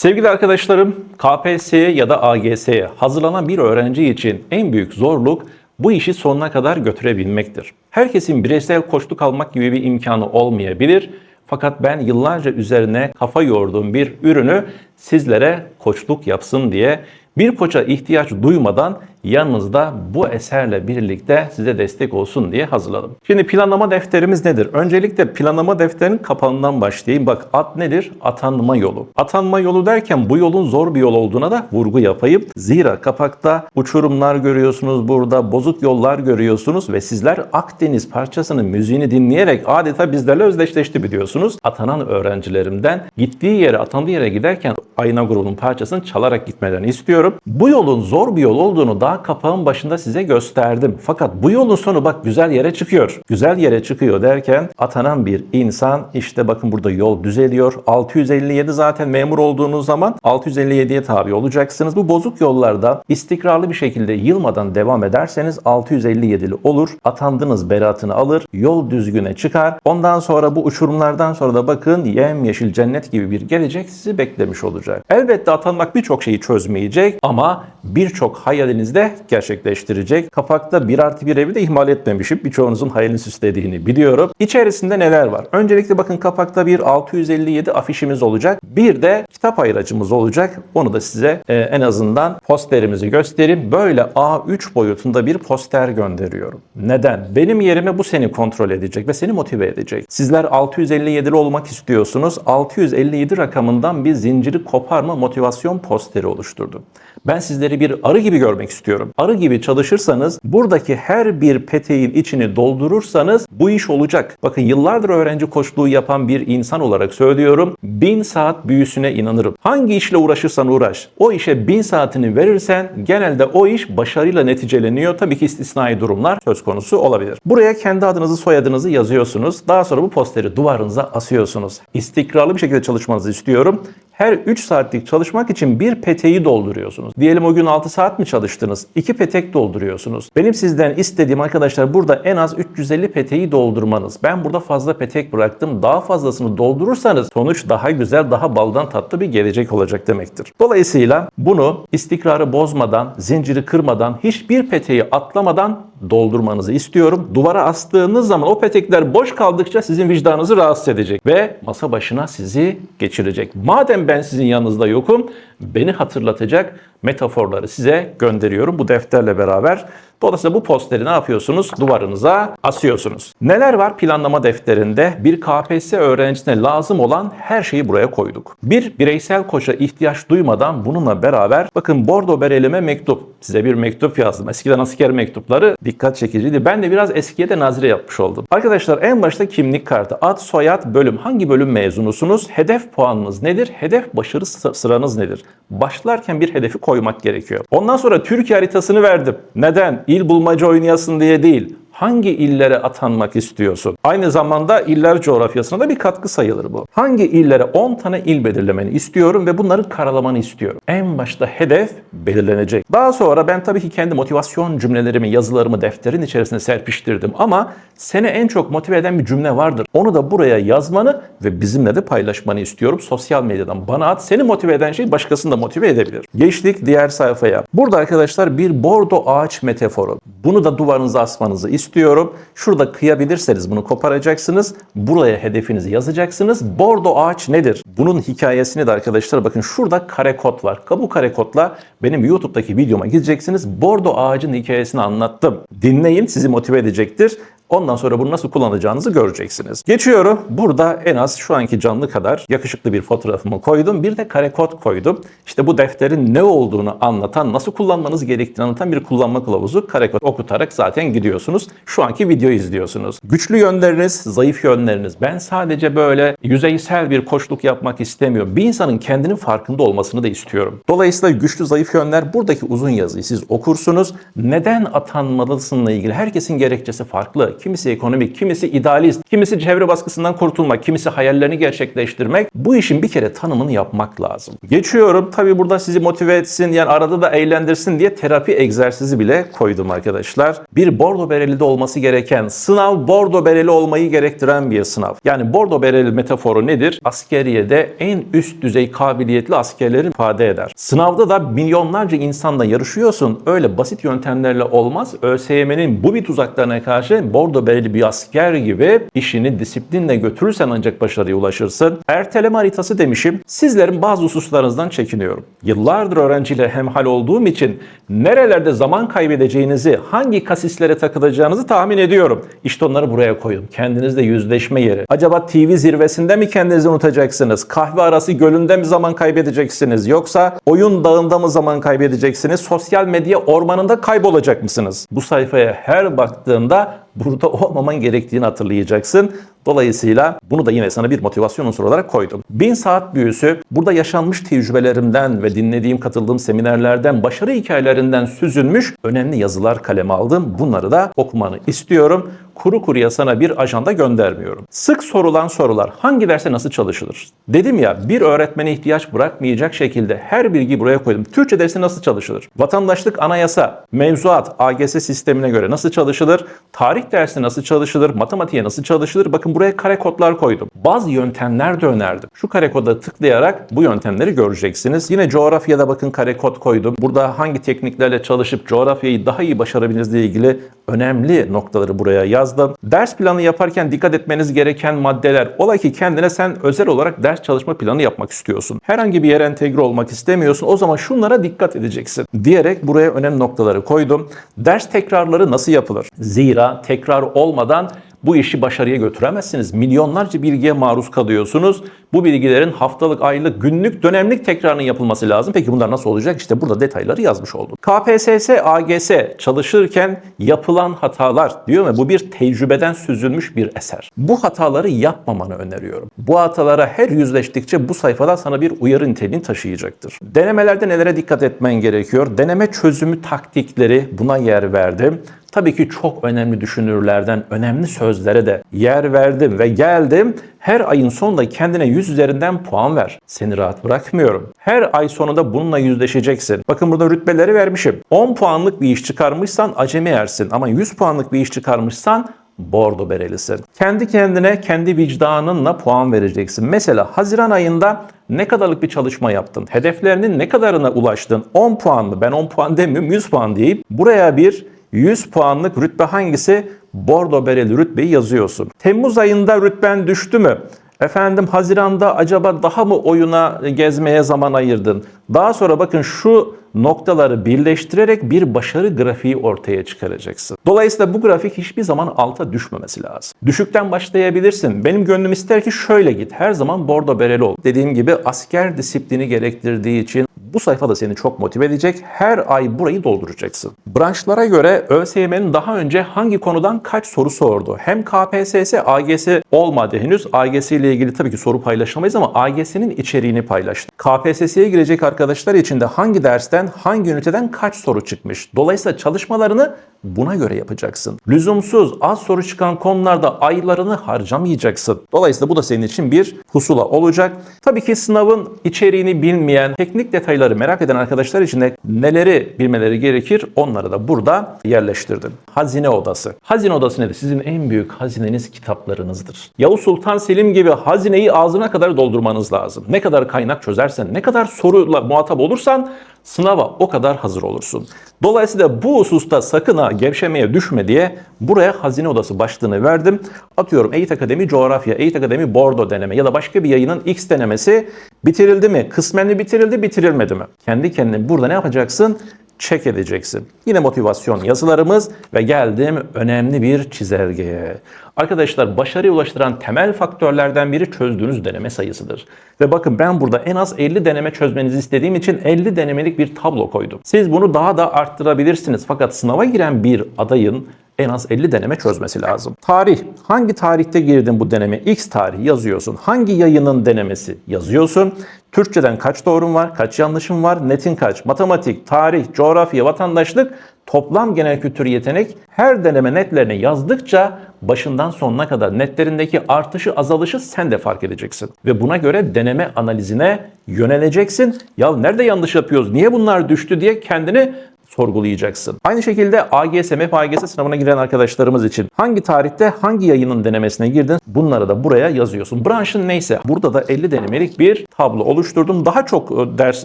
Sevgili arkadaşlarım, KPSS'ye ya da AGS'ye hazırlanan bir öğrenci için en büyük zorluk bu işi sonuna kadar götürebilmektir. Herkesin bireysel koçluk almak gibi bir imkanı olmayabilir. Fakat ben yıllarca üzerine kafa yorduğum bir ürünü sizlere koçluk yapsın diye bir koça ihtiyaç duymadan yanınızda bu eserle birlikte size destek olsun diye hazırladım. Şimdi planlama defterimiz nedir? Öncelikle planlama defterinin kapağından başlayayım. Bak at nedir? Atanma yolu. Atanma yolu derken bu yolun zor bir yol olduğuna da vurgu yapayım. Zira kapakta uçurumlar görüyorsunuz burada, bozuk yollar görüyorsunuz ve sizler Akdeniz parçasının müziğini dinleyerek adeta bizlerle özdeşleşti biliyorsunuz. Atanan öğrencilerimden gittiği yere, atandığı yere giderken Ayna grubunun parçasını çalarak gitmelerini istiyorum. Bu yolun zor bir yol olduğunu daha kapağın başında size gösterdim. Fakat bu yolun sonu bak güzel yere çıkıyor. Güzel yere çıkıyor derken atanan bir insan işte bakın burada yol düzeliyor. 657 zaten memur olduğunuz zaman 657'ye tabi olacaksınız. Bu bozuk yollarda istikrarlı bir şekilde yılmadan devam ederseniz 657'li olur. Atandınız beratını alır. Yol düzgüne çıkar. Ondan sonra bu uçurumlardan sonra da bakın yemyeşil cennet gibi bir gelecek sizi beklemiş olacak. Elbette atanmak birçok şeyi çözmeyecek ama birçok hayalinizi de gerçekleştirecek. Kapakta bir artı bir evi de ihmal etmemişim. Birçoğunuzun hayalini süslediğini biliyorum. İçerisinde neler var? Öncelikle bakın kapakta bir 657 afişimiz olacak. Bir de kitap ayıracımız olacak. Onu da size e, en azından posterimizi göstereyim. Böyle A3 boyutunda bir poster gönderiyorum. Neden? Benim yerime bu seni kontrol edecek ve seni motive edecek. Sizler 657'li olmak istiyorsunuz. 657 rakamından bir zinciri koparma motivasyon posteri oluşturdum. Ben sizleri bir arı gibi görmek istiyorum. Arı gibi çalışırsanız buradaki her bir peteğin içini doldurursanız bu iş olacak. Bakın yıllardır öğrenci koçluğu yapan bir insan olarak söylüyorum. Bin saat büyüsüne inanırım. Hangi işle uğraşırsan uğraş. O işe bin saatini verirsen genelde o iş başarıyla neticeleniyor. Tabii ki istisnai durumlar söz konusu olabilir. Buraya kendi adınızı soyadınızı yazıyorsunuz. Daha sonra bu posteri duvarınıza asıyorsunuz. İstikrarlı bir şekilde çalışmanızı istiyorum. Her 3 saatlik çalışmak için bir peteği dolduruyorsunuz. Diyelim o gün 6 saat mi çalıştınız? 2 petek dolduruyorsunuz. Benim sizden istediğim arkadaşlar burada en az 350 peteği doldurmanız. Ben burada fazla petek bıraktım. Daha fazlasını doldurursanız sonuç daha güzel, daha baldan tatlı bir gelecek olacak demektir. Dolayısıyla bunu istikrarı bozmadan, zinciri kırmadan, hiçbir peteği atlamadan doldurmanızı istiyorum. Duvara astığınız zaman o petekler boş kaldıkça sizin vicdanınızı rahatsız edecek ve masa başına sizi geçirecek. Madem ben sizin yanınızda yokum, beni hatırlatacak metaforları size gönderiyorum bu defterle beraber. Dolayısıyla bu posteri ne yapıyorsunuz? Duvarınıza asıyorsunuz. Neler var planlama defterinde? Bir KPSS öğrencisine lazım olan her şeyi buraya koyduk. Bir bireysel koça ihtiyaç duymadan bununla beraber bakın bordo berelime mektup. Size bir mektup yazdım. Eskiden asker mektupları dikkat çekiciydi. Ben de biraz eskiye de nazire yapmış oldum. Arkadaşlar en başta kimlik kartı. Ad, soyad, bölüm. Hangi bölüm mezunusunuz? Hedef puanınız nedir? Hedef başarı sı- sıranız nedir? Başlarken bir hedefi koymak gerekiyor. Ondan sonra Türkiye haritasını verdim. Neden? İl bulmaca oynayasın diye değil hangi illere atanmak istiyorsun? Aynı zamanda iller coğrafyasına da bir katkı sayılır bu. Hangi illere 10 tane il belirlemeni istiyorum ve bunları karalamanı istiyorum. En başta hedef belirlenecek. Daha sonra ben tabii ki kendi motivasyon cümlelerimi, yazılarımı defterin içerisine serpiştirdim ama seni en çok motive eden bir cümle vardır. Onu da buraya yazmanı ve bizimle de paylaşmanı istiyorum. Sosyal medyadan bana at. Seni motive eden şey başkasını da motive edebilir. Geçtik diğer sayfaya. Burada arkadaşlar bir bordo ağaç metaforu. Bunu da duvarınıza asmanızı istiyorum. Şurada kıyabilirseniz bunu koparacaksınız. Buraya hedefinizi yazacaksınız. Bordo ağaç nedir? Bunun hikayesini de arkadaşlar bakın şurada kare kod var. Bu kare kodla benim YouTube'daki videoma gideceksiniz. Bordo ağacın hikayesini anlattım. Dinleyin sizi motive edecektir. Ondan sonra bunu nasıl kullanacağınızı göreceksiniz. Geçiyorum. Burada en az şu anki canlı kadar yakışıklı bir fotoğrafımı koydum. Bir de kare kod koydum. İşte bu defterin ne olduğunu anlatan, nasıl kullanmanız gerektiğini anlatan bir kullanma kılavuzu kare kod okutarak zaten gidiyorsunuz. Şu anki videoyu izliyorsunuz. Güçlü yönleriniz, zayıf yönleriniz. Ben sadece böyle yüzeysel bir koçluk yapmak istemiyorum. Bir insanın kendinin farkında olmasını da istiyorum. Dolayısıyla güçlü zayıf yönler buradaki uzun yazıyı siz okursunuz. Neden atanmalısınla ilgili herkesin gerekçesi farklı. Kimisi ekonomik, kimisi idealist, kimisi çevre baskısından kurtulmak, kimisi hayallerini gerçekleştirmek. Bu işin bir kere tanımını yapmak lazım. Geçiyorum. Tabii burada sizi motive etsin, yani arada da eğlendirsin diye terapi egzersizi bile koydum arkadaşlar. Bir bordo bereli de olması gereken sınav bordo bereli olmayı gerektiren bir sınav. Yani bordo bereli metaforu nedir? Askeriyede en üst düzey kabiliyetli askerlerin ifade eder. Sınavda da milyonlarca insanla yarışıyorsun. Öyle basit yöntemlerle olmaz. ÖSYM'nin bu bir tuzaklarına karşı bordo bereli bir asker gibi işini disiplinle götürürsen ancak başarıya ulaşırsın. Erteleme haritası demişim. Sizlerin bazı hususlarınızdan çekiniyorum. Yıllardır öğrenciyle hemhal olduğum için nerelerde zaman kaybedeceğinizi, hangi kasislere takılacağınızı tahmin ediyorum. İşte onları buraya koyun. Kendinizle yüzleşme yeri. Acaba TV zirvesinde mi kendinizi unutacaksınız? Kahve arası gölünde mi zaman kaybedeceksiniz? Yoksa oyun dağında mı zaman kaybedeceksiniz? Sosyal medya ormanında kaybolacak mısınız? Bu sayfaya her baktığında burada olmaman gerektiğini hatırlayacaksın. Dolayısıyla bunu da yine sana bir motivasyon unsuru olarak koydum. Bin saat büyüsü burada yaşanmış tecrübelerimden ve dinlediğim katıldığım seminerlerden başarı hikayelerinden süzülmüş önemli yazılar kaleme aldım. Bunları da okumanı istiyorum. Kuru kuruya sana bir ajanda göndermiyorum. Sık sorulan sorular hangi derse nasıl çalışılır? Dedim ya bir öğretmene ihtiyaç bırakmayacak şekilde her bilgiyi buraya koydum. Türkçe dersi nasıl çalışılır? Vatandaşlık anayasa, mevzuat, AGS sistemine göre nasıl çalışılır? Tarih dersi nasıl çalışılır? Matematiğe nasıl çalışılır? Bakın buraya kare kodlar koydum. Bazı yöntemler de önerdim. Şu kare koda tıklayarak bu yöntemleri göreceksiniz. Yine coğrafyada bakın kare kod koydum. Burada hangi tekniklerle çalışıp coğrafyayı daha iyi başarabildiğinizle ilgili önemli noktaları buraya yazdım. Ders planı yaparken dikkat etmeniz gereken maddeler. Ola ki kendine sen özel olarak ders çalışma planı yapmak istiyorsun. Herhangi bir yere entegre olmak istemiyorsun. O zaman şunlara dikkat edeceksin. Diyerek buraya önemli noktaları koydum. Ders tekrarları nasıl yapılır? Zira tekrar olmadan bu işi başarıya götüremezsiniz. Milyonlarca bilgiye maruz kalıyorsunuz. Bu bilgilerin haftalık, aylık, günlük, dönemlik tekrarının yapılması lazım. Peki bunlar nasıl olacak? İşte burada detayları yazmış oldum. KPSS, AGS çalışırken yapılan hatalar diyor mu? Bu bir tecrübeden süzülmüş bir eser. Bu hataları yapmamanı öneriyorum. Bu hatalara her yüzleştikçe bu sayfada sana bir uyarı niteliğini taşıyacaktır. Denemelerde nelere dikkat etmen gerekiyor? Deneme çözümü taktikleri buna yer verdim. Tabii ki çok önemli düşünürlerden önemli sözlere de yer verdim ve geldim. Her ayın sonunda kendine 100 üzerinden puan ver. Seni rahat bırakmıyorum. Her ay sonunda bununla yüzleşeceksin. Bakın burada rütbeleri vermişim. 10 puanlık bir iş çıkarmışsan acemi yersin ama 100 puanlık bir iş çıkarmışsan bordo berelisin. Kendi kendine, kendi vicdanınla puan vereceksin. Mesela Haziran ayında ne kadarlık bir çalışma yaptın? Hedeflerinin ne kadarına ulaştın? 10 puan mı? Ben 10 puan demiyorum, 100 puan deyip buraya bir 100 puanlık rütbe hangisi? Bordo bereli rütbeyi yazıyorsun. Temmuz ayında rütben düştü mü? Efendim Haziran'da acaba daha mı oyuna gezmeye zaman ayırdın? Daha sonra bakın şu noktaları birleştirerek bir başarı grafiği ortaya çıkaracaksın. Dolayısıyla bu grafik hiçbir zaman alta düşmemesi lazım. Düşükten başlayabilirsin. Benim gönlüm ister ki şöyle git. Her zaman bordo bereli ol. Dediğim gibi asker disiplini gerektirdiği için bu sayfa da seni çok motive edecek. Her ay burayı dolduracaksın. Branşlara göre ÖSYM'nin daha önce hangi konudan kaç soru sordu? Hem KPSS, AGS olmadı henüz. AGS ile ilgili tabii ki soru paylaşamayız ama AGS'nin içeriğini paylaştı. KPSS'ye girecek arkadaşlar için de hangi dersten, hangi üniteden kaç soru çıkmış? Dolayısıyla çalışmalarını buna göre yapacaksın. Lüzumsuz, az soru çıkan konularda aylarını harcamayacaksın. Dolayısıyla bu da senin için bir pusula olacak. Tabii ki sınavın içeriğini bilmeyen, teknik detayları merak eden arkadaşlar için de neleri bilmeleri gerekir onları da burada yerleştirdim. Hazine odası. Hazine odası nedir? Sizin en büyük hazineniz kitaplarınızdır. Yavuz Sultan Selim gibi hazineyi ağzına kadar doldurmanız lazım. Ne kadar kaynak çözersen, ne kadar soruyla muhatap olursan sınava o kadar hazır olursun. Dolayısıyla bu hususta sakın ha gevşemeye düşme diye buraya hazine odası başlığını verdim. Atıyorum Eğit Akademi Coğrafya, Eğit Akademi Bordo deneme ya da başka bir yayının X denemesi bitirildi mi? Kısmen mi bitirildi, bitirilmedi mi? Kendi kendine burada ne yapacaksın? Çek edeceksin. Yine motivasyon yazılarımız ve geldim önemli bir çizelgeye. Arkadaşlar başarıya ulaştıran temel faktörlerden biri çözdüğünüz deneme sayısıdır. Ve bakın ben burada en az 50 deneme çözmenizi istediğim için 50 denemelik bir tablo koydum. Siz bunu daha da arttırabilirsiniz. Fakat sınava giren bir adayın en az 50 deneme çözmesi lazım. Tarih. Hangi tarihte girdin bu deneme? X tarihi yazıyorsun. Hangi yayının denemesi yazıyorsun? Türkçeden kaç doğrum var, kaç yanlışım var, netin kaç, matematik, tarih, coğrafya, vatandaşlık, toplam genel kültür yetenek her deneme netlerine yazdıkça başından sonuna kadar netlerindeki artışı azalışı sen de fark edeceksin. Ve buna göre deneme analizine yöneleceksin. Ya nerede yanlış yapıyoruz, niye bunlar düştü diye kendini sorgulayacaksın. Aynı şekilde AGS, MEP AGS sınavına giren arkadaşlarımız için hangi tarihte hangi yayının denemesine girdin bunları da buraya yazıyorsun. Branşın neyse burada da 50 denemelik bir tablo oluşturdum. Daha çok e, ders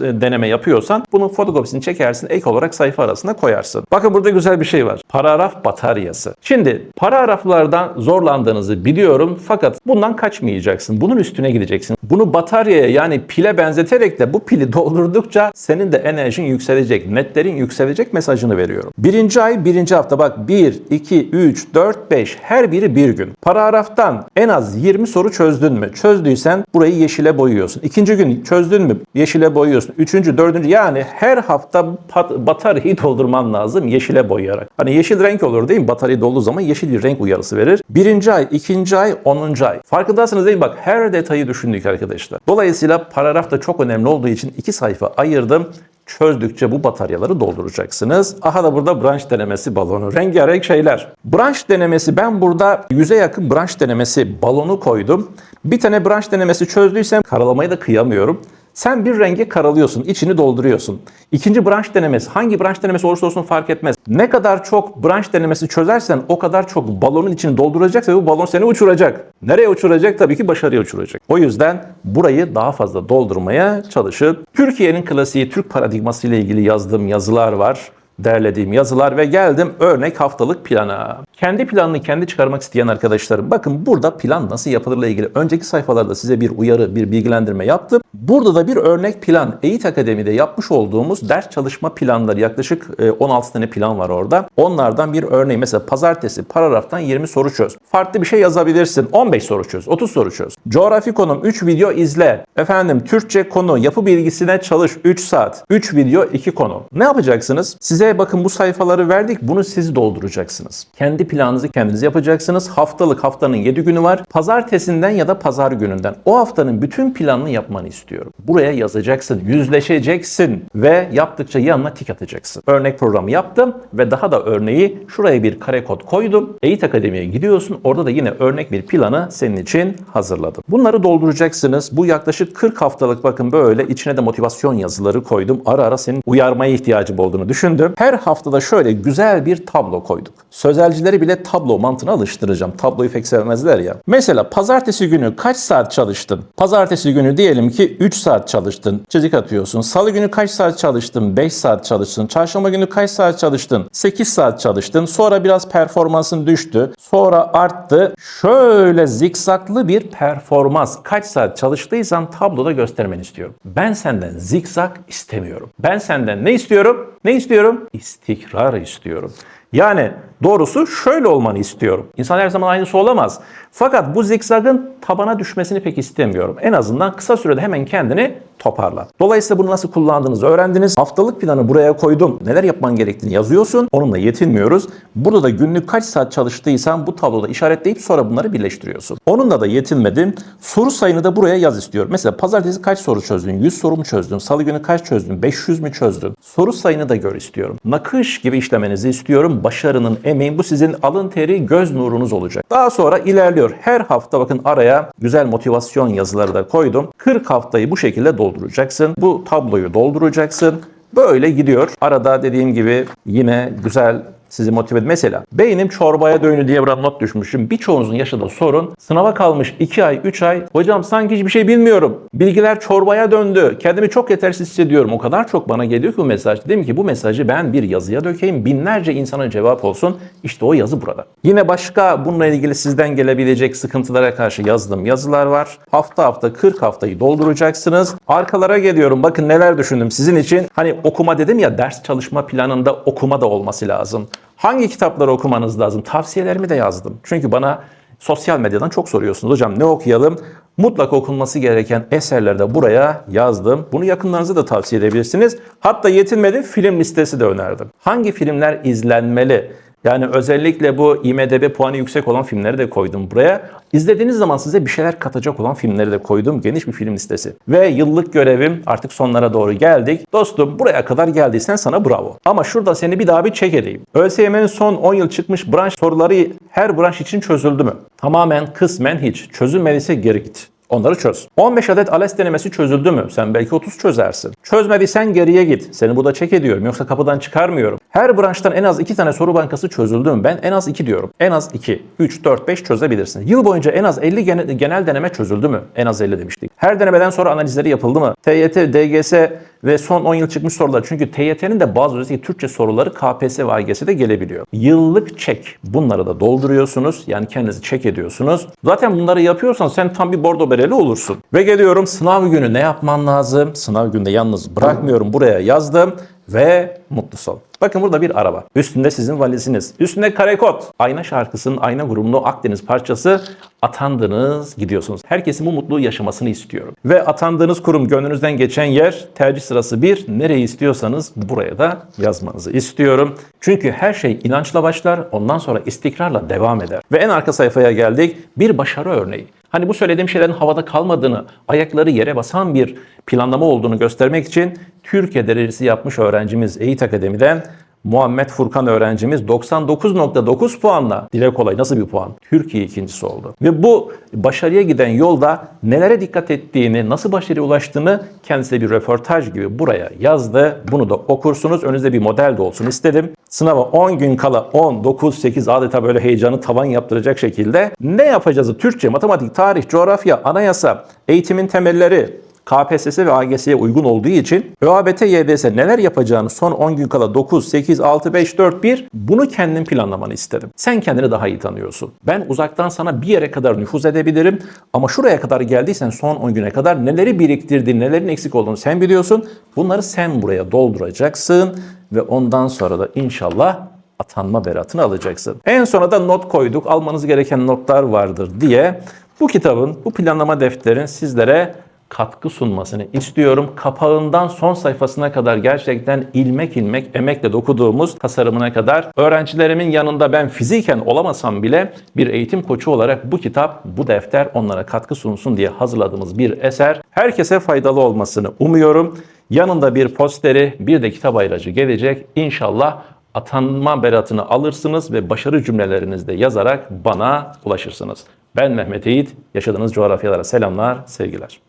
e, deneme yapıyorsan bunun fotokopisini çekersin ek olarak sayfa arasına koyarsın. Bakın burada güzel bir şey var. Paragraf bataryası. Şimdi paragraflardan zorlandığınızı biliyorum fakat bundan kaçmayacaksın. Bunun üstüne gideceksin. Bunu bataryaya yani pile benzeterek de bu pili doldurdukça senin de enerjin yükselecek. Netlerin yükselecek mesajını veriyorum. Birinci ay birinci hafta bak 1, 2, 3, 4, 5 her biri bir gün. Paragraftan en az 20 soru çözdün mü? Çözdüysen burayı yeşile boyuyorsun. İkinci gün çözdün mü? Yeşile boyuyorsun. Üçüncü, dördüncü yani her hafta bataryayı doldurman lazım yeşile boyayarak. Hani yeşil renk olur değil mi? Batarya dolduğu zaman yeşil bir renk uyarısı verir. Birinci ay, ikinci ay, onuncu ay. Farkındasınız değil mi? Bak her detayı düşündük arkadaşlar. Dolayısıyla paragraf da çok önemli olduğu için iki sayfa ayırdım. Çözdükçe bu bataryaları dolduracaksınız. Aha da burada branş denemesi balonu. Rengarenk şeyler. Branş denemesi ben burada yüze yakın branş denemesi balonu koydum. Bir tane branş denemesi çözdüysem karalamayı da kıyamıyorum. Sen bir rengi karalıyorsun, içini dolduruyorsun. İkinci branş denemesi, hangi branş denemesi olursa olsun fark etmez. Ne kadar çok branş denemesi çözersen o kadar çok balonun içini dolduracak ve bu balon seni uçuracak. Nereye uçuracak? Tabii ki başarıya uçuracak. O yüzden burayı daha fazla doldurmaya çalışın. Türkiye'nin klasiği Türk paradigması ile ilgili yazdığım yazılar var derlediğim yazılar ve geldim örnek haftalık plana. Kendi planını kendi çıkarmak isteyen arkadaşlarım bakın burada plan nasıl yapılırla ilgili önceki sayfalarda size bir uyarı, bir bilgilendirme yaptım. Burada da bir örnek plan Eğit Akademi'de yapmış olduğumuz ders çalışma planları yaklaşık e, 16 tane plan var orada. Onlardan bir örneği mesela pazartesi paragraftan 20 soru çöz. Farklı bir şey yazabilirsin. 15 soru çöz, 30 soru çöz. Coğrafi konum 3 video izle. Efendim Türkçe konu, yapı bilgisine çalış 3 saat. 3 video 2 konu. Ne yapacaksınız? Size bakın bu sayfaları verdik. Bunu siz dolduracaksınız. Kendi planınızı kendiniz yapacaksınız. Haftalık haftanın 7 günü var. Pazartesinden ya da pazar gününden o haftanın bütün planını yapmanı istiyorum. Buraya yazacaksın, yüzleşeceksin ve yaptıkça yanına tik atacaksın. Örnek programı yaptım ve daha da örneği şuraya bir kare kod koydum. Eğit Akademi'ye gidiyorsun. Orada da yine örnek bir planı senin için hazırladım. Bunları dolduracaksınız. Bu yaklaşık 40 haftalık bakın böyle içine de motivasyon yazıları koydum. Ara ara senin uyarmaya ihtiyacım olduğunu düşündüm. Her haftada şöyle güzel bir tablo koyduk. Sözelcileri bile tablo mantığına alıştıracağım. Tabloyu pek sevmezler ya. Mesela pazartesi günü kaç saat çalıştın? Pazartesi günü diyelim ki 3 saat çalıştın. Çizik atıyorsun. Salı günü kaç saat çalıştın? 5 saat çalıştın. Çarşamba günü kaç saat çalıştın? 8 saat çalıştın. Sonra biraz performansın düştü. Sonra arttı. Şöyle zikzaklı bir performans. Kaç saat çalıştıysan tabloda göstermeni istiyorum. Ben senden zikzak istemiyorum. Ben senden ne istiyorum? Ne istiyorum? İstikrar istiyorum. Yani doğrusu şöyle olmanı istiyorum. İnsan her zaman aynısı olamaz. Fakat bu zikzagın tabana düşmesini pek istemiyorum. En azından kısa sürede hemen kendini toparla. Dolayısıyla bunu nasıl kullandığınızı öğrendiniz. Haftalık planı buraya koydum. Neler yapman gerektiğini yazıyorsun. Onunla yetinmiyoruz. Burada da günlük kaç saat çalıştıysan bu tabloda işaretleyip sonra bunları birleştiriyorsun. Onunla da yetinmedim. Soru sayını da buraya yaz istiyorum. Mesela pazartesi kaç soru çözdün? 100 soru mu çözdün? Salı günü kaç çözdün? 500 mü çözdün? Soru sayını da gör istiyorum. Nakış gibi işlemenizi istiyorum. Başarının, emeğin bu sizin alın teri, göz nurunuz olacak. Daha sonra ilerliyor. Her hafta bakın araya güzel motivasyon yazıları da koydum. 40 haftayı bu şekilde dolduracaksın. Bu tabloyu dolduracaksın. Böyle gidiyor. Arada dediğim gibi yine güzel sizi motive edin. Mesela beynim çorbaya dönü diye bir not düşmüşüm. Birçoğunuzun yaşadığı sorun sınava kalmış 2 ay 3 ay. Hocam sanki hiçbir şey bilmiyorum. Bilgiler çorbaya döndü. Kendimi çok yetersiz hissediyorum. O kadar çok bana geliyor ki bu mesaj. Dedim ki bu mesajı ben bir yazıya dökeyim. Binlerce insana cevap olsun. İşte o yazı burada. Yine başka bununla ilgili sizden gelebilecek sıkıntılara karşı yazdığım yazılar var. Hafta hafta 40 haftayı dolduracaksınız. Arkalara geliyorum. Bakın neler düşündüm sizin için. Hani okuma dedim ya ders çalışma planında okuma da olması lazım. Hangi kitapları okumanız lazım? Tavsiyelerimi de yazdım. Çünkü bana sosyal medyadan çok soruyorsunuz. Hocam ne okuyalım? Mutlaka okunması gereken eserleri de buraya yazdım. Bunu yakınlarınıza da tavsiye edebilirsiniz. Hatta yetinmedim film listesi de önerdim. Hangi filmler izlenmeli? Yani özellikle bu IMDB puanı yüksek olan filmleri de koydum buraya. İzlediğiniz zaman size bir şeyler katacak olan filmleri de koydum. Geniş bir film listesi. Ve yıllık görevim artık sonlara doğru geldik. Dostum buraya kadar geldiysen sana bravo. Ama şurada seni bir daha bir çek edeyim. ÖSYM'nin son 10 yıl çıkmış branş soruları her branş için çözüldü mü? Tamamen kısmen hiç. Çözülmediyse geri git. Onları çöz. 15 adet ALES denemesi çözüldü mü? Sen belki 30 çözersin. Çözmediysen geriye git. Seni burada çek ediyorum. Yoksa kapıdan çıkarmıyorum. Her branştan en az 2 tane soru bankası çözüldü mü? Ben en az 2 diyorum. En az 2, 3, 4, 5 çözebilirsin. Yıl boyunca en az 50 gene- genel deneme çözüldü mü? En az 50 demiştik. Her denemeden sonra analizleri yapıldı mı? TYT, DGS ve son 10 yıl çıkmış sorular. Çünkü TYT'nin de bazı özellikle Türkçe soruları KPSS ve AGS'de gelebiliyor. Yıllık çek. Bunları da dolduruyorsunuz. Yani kendinizi çek ediyorsunuz. Zaten bunları yapıyorsan sen tam bir bordo bereli olursun. Ve geliyorum sınav günü ne yapman lazım? Sınav günde yalnız bırakmıyorum. Buraya yazdım ve mutlu son. Bakın burada bir araba. Üstünde sizin valiziniz. Üstünde karekod. Ayna şarkısının Ayna grubunun Akdeniz parçası. Atandınız gidiyorsunuz. Herkesin bu mutluluğu yaşamasını istiyorum. Ve atandığınız kurum gönlünüzden geçen yer tercih sırası bir. Nereyi istiyorsanız buraya da yazmanızı istiyorum. Çünkü her şey inançla başlar. Ondan sonra istikrarla devam eder. Ve en arka sayfaya geldik. Bir başarı örneği. Hani bu söylediğim şeylerin havada kalmadığını, ayakları yere basan bir planlama olduğunu göstermek için Türkiye derecesi yapmış öğrencimiz Eğit Akademi'den Muhammed Furkan öğrencimiz 99.9 puanla dile kolay nasıl bir puan? Türkiye ikincisi oldu. Ve bu başarıya giden yolda nelere dikkat ettiğini, nasıl başarıya ulaştığını kendisi de bir röportaj gibi buraya yazdı. Bunu da okursunuz. Önünüzde bir model de olsun istedim. Sınava 10 gün kala 10, 9, 8 adeta böyle heyecanı tavan yaptıracak şekilde ne yapacağızı Türkçe, matematik, tarih, coğrafya, anayasa, eğitimin temelleri, KPSS ve AGS'ye uygun olduğu için ÖABT, YDS neler yapacağını son 10 gün kala 9, 8, 6, 5, 4, 1 bunu kendin planlamanı isterim. Sen kendini daha iyi tanıyorsun. Ben uzaktan sana bir yere kadar nüfuz edebilirim ama şuraya kadar geldiysen son 10 güne kadar neleri biriktirdiğini, nelerin eksik olduğunu sen biliyorsun. Bunları sen buraya dolduracaksın ve ondan sonra da inşallah atanma beratını alacaksın. En sona da not koyduk. Almanız gereken notlar vardır diye bu kitabın, bu planlama defterin sizlere katkı sunmasını istiyorum. Kapağından son sayfasına kadar gerçekten ilmek ilmek emekle dokuduğumuz tasarımına kadar öğrencilerimin yanında ben fiziken olamasam bile bir eğitim koçu olarak bu kitap, bu defter onlara katkı sunsun diye hazırladığımız bir eser. Herkese faydalı olmasını umuyorum. Yanında bir posteri, bir de kitap ayracı gelecek. İnşallah atanma beratını alırsınız ve başarı cümlelerinizde yazarak bana ulaşırsınız. Ben Mehmet Eğit. Yaşadığınız coğrafyalara selamlar, sevgiler.